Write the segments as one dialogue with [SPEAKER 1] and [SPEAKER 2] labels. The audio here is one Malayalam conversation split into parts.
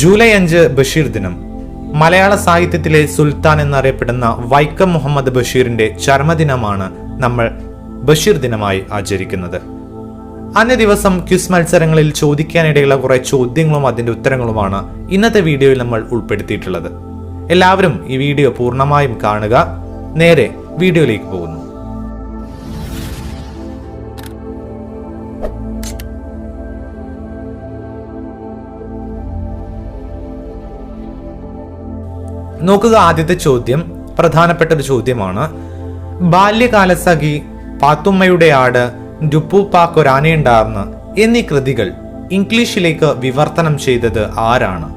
[SPEAKER 1] ജൂലൈ അഞ്ച് ബഷീർ ദിനം. മലയാള സാഹിത്യത്തിലെ സുൽത്താൻ എന്നറിയപ്പെടുന്ന വൈക്കം മുഹമ്മദ് ബഷീറിന്റെ ചർമ്മദിനമാണ് നമ്മൾ ബഷീർ ദിനമായി ആചരിക്കുന്നത്. അന്നേ ദിവസം ക്വിസ് മത്സരങ്ങളിൽ ചോദിക്കാനിടയുള്ള കുറെ ചോദ്യങ്ങളും അതിന്റെ ഉത്തരങ്ങളുമാണ് ഇന്നത്തെ വീഡിയോയിൽ നമ്മൾ ഉൾപ്പെടുത്തിയിട്ടുള്ളത്. എല്ലാവരും ഈ വീഡിയോ പൂർണമായും കാണുക. നേരെ വീഡിയോയിലേക്ക് പോകുന്നു. നോക്കുക ആദ്യത്തെ ചോദ്യം പ്രധാനപ്പെട്ട ഒരു ചോദ്യമാണ്. ബാല്യകാലസഖി പാത്തുമ്മയുടെ ആട് ഡുപ്പുപ്പാക്കൊരാനയുണ്ടാർന്ന് എന്നീ കൃതികൾ ഇംഗ്ലീഷിലേക്ക് വിവർത്തനം ചെയ്തത് ആരാണ്?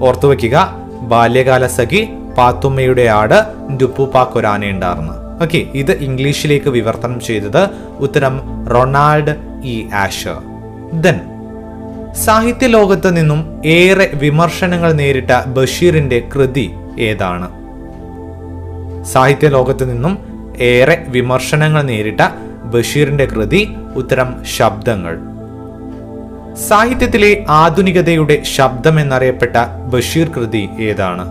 [SPEAKER 1] ഓർത്തുവെക്കുക ബാല്യകാലസഖി പാത്തുമ്മയുടെ ആട് ഡുപ്പുപ്പാക്കൊരാനയുണ്ടാർന്ന് ഓക്കെ ഇത് ഇംഗ്ലീഷിലേക്ക് വിവർത്തനം ചെയ്തത് ഉത്തരം റൊണാൾഡ് ഇ ആഷർ. ദെൻ സാഹിത്യ ലോകത്ത് നിന്നും ഏറെ വിമർശനങ്ങൾ നേരിട്ട ബഷീറിന്റെ കൃതി ഏതാണ്? സാഹിത്യ ലോകത്ത് നിന്നും ഏറെ വിമർശനങ്ങൾ നേരിട്ട ബഷീറിന്റെ കൃതി ഉത്തരം ശബ്ദങ്ങൾ. സാഹിത്യത്തിലെ ആധുനികതയുടെ ശബ്ദം എന്നറിയപ്പെട്ട ബഷീർ കൃതി ഏതാണ്?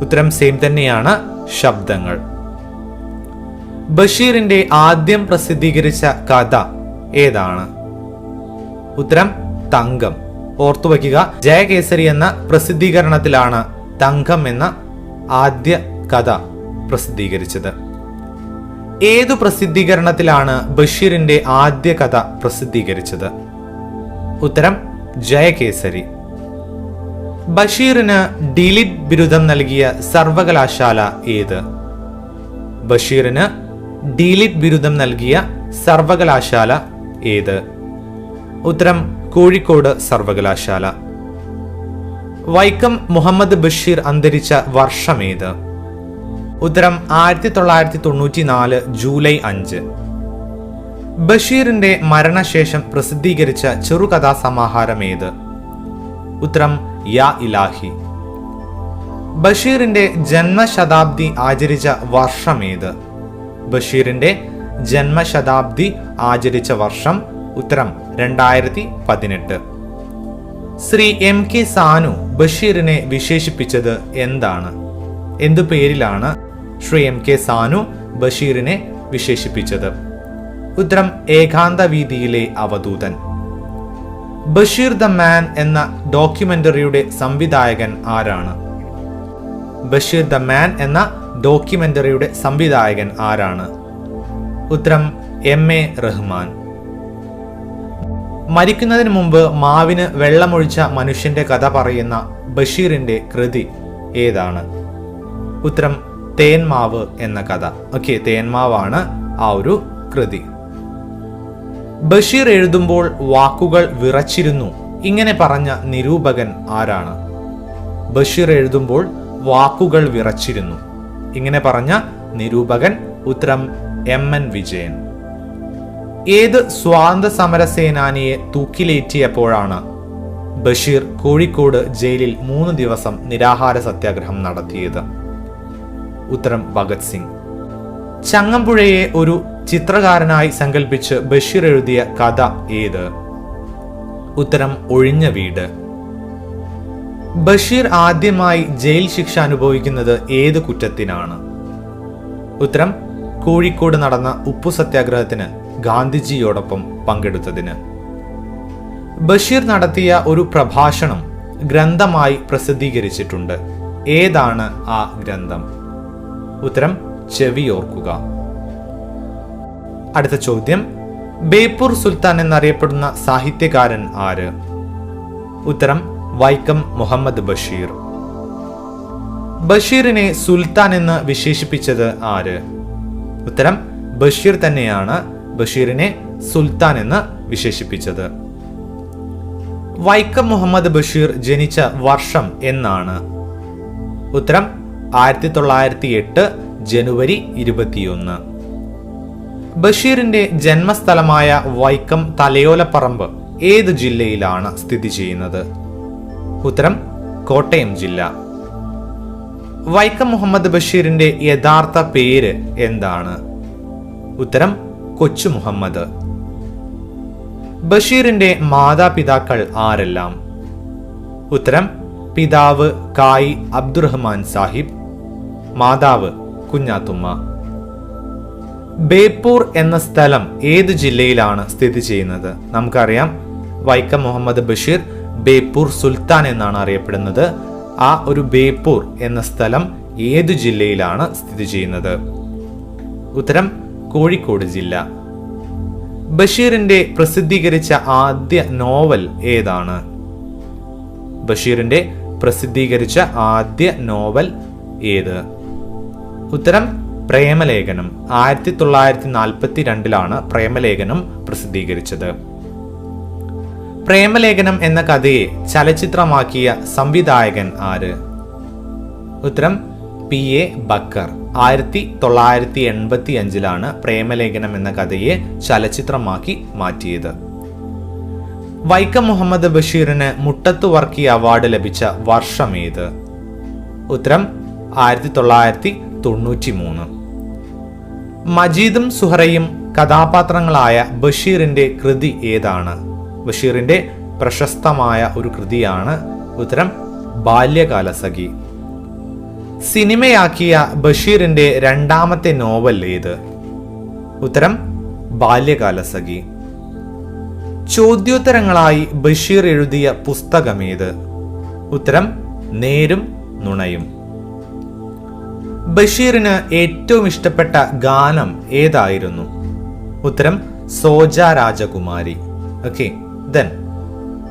[SPEAKER 1] ഉത്തരം സെയിം തന്നെയാണ് ശബ്ദങ്ങൾ. ബഷീറിന്റെ ആദ്യം പ്രസിദ്ധീകരിച്ച കഥ ഏതാണ്? ഉത്തരം തങ്കം. ഓർത്തുവയ്ക്കുക ജയകേസരി എന്ന പ്രസിദ്ധീകരണത്തിലാണ് തങ്കം എന്ന ആദ്യ കഥ പ്രസിദ്ധീകരിച്ചത്. ഏതു പ്രസിദ്ധീകരണത്തിലാണ് ബഷീറിന്റെ ആദ്യ കഥ പ്രസിദ്ധീകരിച്ചത്? ഉത്തരം ജയകേസരി. ബഷീറിന് ഡിലിറ്റ് ബിരുദം നൽകിയ സർവകലാശാല ഏത്? ബഷീറിന് ഡിലിറ്റ് ബിരുദം നൽകിയ സർവകലാശാല ഏത്? ഉത്തരം കോഴിക്കോട് സർവകലാശാല. വൈക്കം മുഹമ്മദ് ബഷീർ അന്തരിച്ച വർഷമേത് ഉത്തരം ആയിരത്തി തൊള്ളായിരത്തി തൊണ്ണൂറ്റി നാല് ജൂലൈ അഞ്ച്. ബഷീറിന്റെ മരണശേഷം പ്രസിദ്ധീകരിച്ച ചെറുകഥാ സമാഹാരം ഏത്? ഉത്തരം യാ ഇലാഹി. ബഷീറിന്റെ ജന്മശതാബ്ദി ആചരിച്ച വർഷമേത് ബഷീറിന്റെ ജന്മശതാബ്ദി ആചരിച്ച വർഷം ഉത്തരം രണ്ടായിരത്തി പതിനെട്ട്. ശ്രീ എം കെ സാനു ബഷീറിനെ വിശേഷിപ്പിച്ചത് എന്താണ്? എന്തു പേരിലാണ് ശ്രീ എം കെ സാനു ബഷീറിനെ വിശേഷിപ്പിച്ചത്? ഉത്തരം ഏകാന്ത വീതിയിലെ അവധൂതൻ. ബഷീർ ദ മാൻ എന്ന ഡോക്യുമെന്ററിയുടെ സംവിധായകൻ ആരാണ്? ബഷീർ ദ മാൻ എന്ന ഡോക്യുമെന്ററിയുടെ സംവിധായകൻ ആരാണ്? ഉത്തരം എം എ റഹ്മാൻ. മരിക്കുന്നതിന് മുമ്പ് മാവിന് വെള്ളമൊഴിച്ച മനുഷ്യന്റെ കഥ പറയുന്ന ബഷീറിന്റെ കൃതി ഏതാണ്? ഉത്തരം തേന്മാവ് എന്ന കഥ. ഓക്കെ തേന്മാവാണ് ആ ഒരു കൃതി. ബഷീർ എഴുതുമ്പോൾ വാക്കുകൾ വിറച്ചിരുന്നു. ഇങ്ങനെ പറഞ്ഞ നിരൂപകൻ ആരാണ്? ബഷീർ എഴുതുമ്പോൾ വാക്കുകൾ വിറച്ചിരുന്നു. ഇങ്ങനെ പറഞ്ഞ നിരൂപകൻ ഉത്തരം എം എൻ വിജയൻ. ഏത് സ്വാതന്ത്ര്യ സമര സേനാനിയെ തൂക്കിലേറ്റിയപ്പോഴാണ് ബഷീർ കോഴിക്കോട് ജയിലിൽ മൂന്ന് ദിവസം നിരാഹാര സത്യാഗ്രഹം നടത്തിയത്? ഉത്തരം ഭഗത് സിംഗ്. ചങ്ങമ്പുഴയെ ഒരു ചിത്രകാരനായി സങ്കല്പിച്ച് ബഷീർ എഴുതിയ കഥ ഏത്? ഉത്തരം ഒഴിഞ്ഞ വീട്. ബഷീർ ആദ്യമായി ജയിൽ ശിക്ഷ അനുഭവിക്കുന്നത് ഏത് കുറ്റത്തിനാണ്? ഉത്തരം കോഴിക്കോട് നടന്ന ഉപ്പു സത്യാഗ്രഹത്തിന്. ഗാന്ധിജിയോടൊപ്പം പങ്കെടുത്തതിന്. ബഷീർ നടത്തിയ ഒരു പ്രഭാഷണം ഗ്രന്ഥമായി പ്രസിദ്ധീകരിച്ചിട്ടുണ്ട്. ഏതാണ് ആ ഗ്രന്ഥം? ഉത്തരം ചെവിയോർക്കുക. അടുത്ത ചോദ്യം ബേപ്പൂർ സുൽത്താൻ എന്നറിയപ്പെടുന്ന സാഹിത്യകാരൻ ആര്? ഉത്തരം വൈക്കം മുഹമ്മദ് ബഷീർ. ബഷീറിനെ സുൽത്താൻ എന്ന് വിശേഷിപ്പിച്ചത് ആര്? ഉത്തരം ബഷീർ തന്നെയാണ്. ബഷീറിനെ സുൽത്താൻ എന്ന് വിശേഷിപ്പിച്ചത്. വൈക്കം മുഹമ്മദ് ബഷീർ ജനിച്ച വർഷം എന്നാണ്. ഉത്തരം ആയിരത്തി തൊള്ളായിരത്തി എട്ട് ജനുവരി ഇരുപത്തിയൊന്ന്. ബഷീറിന്റെ ജന്മസ്ഥലമായ വൈക്കം തലയോലപ്പറമ്പ് ഏത് ജില്ലയിലാണ് സ്ഥിതി ചെയ്യുന്നത്? ഉത്തരം കോട്ടയം ജില്ല. വൈക്കം മുഹമ്മദ് ബഷീറിന്റെ യഥാർത്ഥ പേര് എന്താണ്? ഉത്തരം കൊച്ചു മുഹമ്മദ്. ബഷീറിന്റെ മാതാപിതാക്കൾ ആരെല്ലാം? ഉത്തരം പിതാവ് കായി അബ്ദുറഹ്മാൻ സാഹിബ് മാതാവ് കുഞ്ഞാത്തുമ്മ. ബേപ്പൂർ എന്ന സ്ഥലം ഏത് ജില്ലയിലാണ് സ്ഥിതി ചെയ്യുന്നത്? നമുക്കറിയാം വൈക്കം മുഹമ്മദ് ബഷീർ ബേപ്പൂർ സുൽത്താൻ എന്നാണ് അറിയപ്പെടുന്നത്. ആ ഒരു ബേപ്പൂർ എന്ന സ്ഥലം ഏത് ജില്ലയിലാണ് സ്ഥിതി ചെയ്യുന്നത്? ഉത്തരം കോഴിക്കോട് ജില്ല. ബഷീറിന്റെ പ്രസിദ്ധീകരിച്ച ആദ്യ നോവൽ ഏതാണ്? ബഷീറിന്റെ പ്രസിദ്ധീകരിച്ച ആദ്യ നോവൽ ഏത്? ഉത്തരം പ്രേമലേഖനം. ആയിരത്തി തൊള്ളായിരത്തി നാൽപ്പത്തി രണ്ടിലാണ് പ്രേമലേഖനം പ്രസിദ്ധീകരിച്ചത്. പ്രേമലേഖനം എന്ന കഥയെ ചലച്ചിത്രമാക്കിയ സംവിധായകൻ ആര്? ഉത്തരം പി. എ. ബക്കർ. ആയിരത്തി തൊള്ളായിരത്തി എൺപത്തി അഞ്ചിലാണ് പ്രേമലേഖനം എന്ന കഥയെ ചലച്ചിത്രമാക്കി മാറ്റിയത്. വൈക്കം മുഹമ്മദ് ബഷീറിന് മുട്ടത്തു വർക്കി അവാർഡ് ലഭിച്ച വർഷമേത് ഉത്തരം ആയിരത്തി തൊള്ളായിരത്തി തൊണ്ണൂറ്റി മൂന്ന് മജീദും സുഹറയും കഥാപാത്രങ്ങളായ ബഷീറിന്റെ കൃതി ഏതാണ്? ബഷീറിന്റെ പ്രശസ്തമായ ഒരു കൃതിയാണ് ഉത്തരം ബാല്യകാലസഖി. സിനിമയാക്കിയ ബഷീറിന്റെ രണ്ടാമത്തെ നോവൽ ഏത്? ഉത്തരം ബാല്യകാലസഖി ചോദ്യോത്തരങ്ങളായി ബഷീർ എഴുതിയ പുസ്തകമേത് ഉത്തരം നേരും നുണയും. ബഷീറിന് ഏറ്റവും ഇഷ്ടപ്പെട്ട ഗാനം ഏതായിരുന്നു? ഉത്തരം സോജ രാജകുമാരി. Okay then.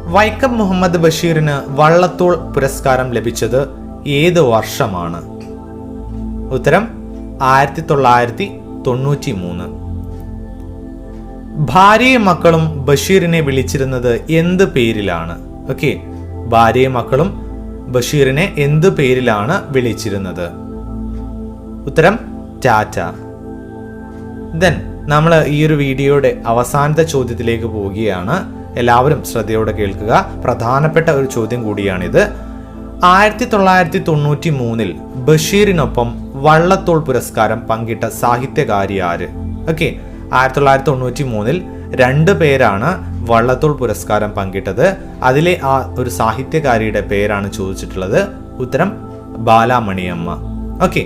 [SPEAKER 1] വൈക്കം മുഹമ്മദ് ബഷീറിന് വള്ളത്തോൾ പുരസ്കാരം ലഭിച്ചത് ഏത് വർഷമാണ്? ഉത്തരം ആയിരത്തി തൊള്ളായിരത്തി തൊണ്ണൂറ്റി മൂന്ന് ഭാര്യയും മക്കളും ബഷീറിനെ വിളിച്ചിരുന്നത് എന്ത് പേരിലാണ്? ഓക്കെ ഭാര്യയും മക്കളും ബഷീറിനെ എന്ത് പേരിലാണ് വിളിച്ചിരുന്നത്? ഉത്തരം ടാറ്റ. ദെൻ നമ്മൾ ഈ ഒരു വീഡിയോയുടെ അവസാനത്തെ ചോദ്യത്തിലേക്ക് പോവുകയാണ്. എല്ലാവരും ശ്രദ്ധയോടെ കേൾക്കുക. പ്രധാനപ്പെട്ട ഒരു ചോദ്യം കൂടിയാണിത്. ആയിരത്തി തൊള്ളായിരത്തി തൊണ്ണൂറ്റി മൂന്നിൽ ബഷീറിനൊപ്പം വള്ളത്തോൾ പുരസ്കാരം പങ്കിട്ട സാഹിത്യകാരി ആര്? ഓക്കെ ആയിരത്തി തൊള്ളായിരത്തി തൊണ്ണൂറ്റി മൂന്നിൽ രണ്ട് പേരാണ് വള്ളത്തോൾ പുരസ്കാരം പങ്കിട്ടത്. അതിലെ ആ ഒരു സാഹിത്യകാരിയുടെ പേരാണ് ചോദിച്ചിട്ടുള്ളത്. ഉത്തരം ബാലാമണിയമ്മ. ഓക്കെ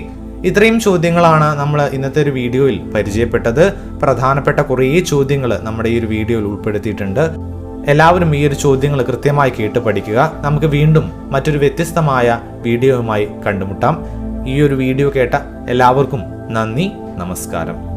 [SPEAKER 1] ഇത്രയും ചോദ്യങ്ങളാണ് നമ്മൾ ഇന്നത്തെ ഒരു വീഡിയോയിൽ പരിചയപ്പെട്ടത്. പ്രധാനപ്പെട്ട കുറേ ചോദ്യങ്ങൾ നമ്മുടെ ഈ ഒരു വീഡിയോയിൽ ഉൾപ്പെടുത്തിയിട്ടുണ്ട്. എല്ലാവരും ഈ ഒരു ചോദ്യങ്ങൾ കൃത്യമായി കേട്ട് പഠിക്കുക. നമുക്ക് വീണ്ടും മറ്റൊരു വ്യത്യസ്തമായ വീഡിയോയുമായി കണ്ടുമുട്ടാം. ഈ ഒരു വീഡിയോ കേട്ട എല്ലാവർക്കും നന്ദി നമസ്കാരം.